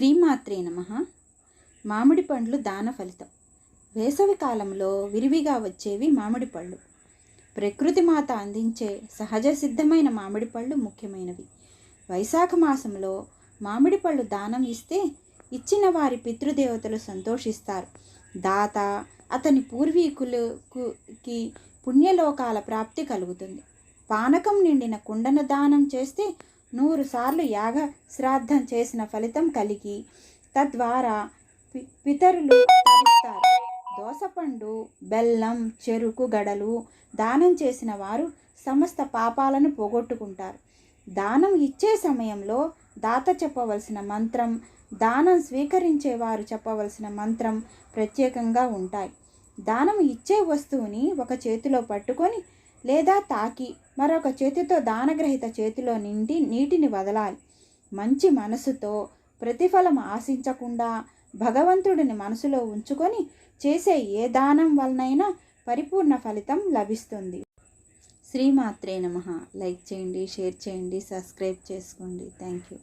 శ్రీమాత్రే నమ. మామిడి పండ్లు దాన ఫలితం. వేసవి కాలంలో విరివిగా వచ్చేవి మామిడి పళ్ళు. ప్రకృతి మాత అందించే సహజ సిద్ధమైన మామిడి పళ్ళు ముఖ్యమైనవి. వైశాఖ మాసంలో మామిడి పళ్ళు దానం ఇస్తే ఇచ్చిన వారి పితృదేవతలు సంతోషిస్తారు. దాత అతని పూర్వీకులకి పుణ్యలోకాల ప్రాప్తి కలుగుతుంది. పానకం నిండిన కుండను దానం చేస్తే నూరు సార్లు యాగ శ్రాద్ధం చేసిన ఫలితం కలిగి తద్వారా పి పితరులు తరిస్తారు దోసపండు బెల్లం చెరుకు గడలు దానం చేసిన వారు సమస్త పాపాలను పోగొట్టుకుంటారు. దానం ఇచ్చే సమయంలో దాత చెప్పవలసిన మంత్రం దానం స్వీకరించేవారు చెప్పవలసిన మంత్రం ప్రత్యేకంగా ఉంటాయి. దానం ఇచ్చే వస్తువుని ఒక చేతిలో పట్టుకొని లేదా తాకి మరొక చేతితో దానగ్రహిత చేతిలో నిండి నీటిని వదలాలి. మంచి మనసుతో ప్రతిఫలం ఆశించకుండా భగవంతుడిని మనసులో ఉంచుకొని చేసే ఏ దానం వలనైనా పరిపూర్ణ ఫలితం లభిస్తుంది. శ్రీమాత్రే నమ. లైక్ చేయండి షేర్ చేయండి సబ్స్క్రైబ్ చేసుకోండి. Thank you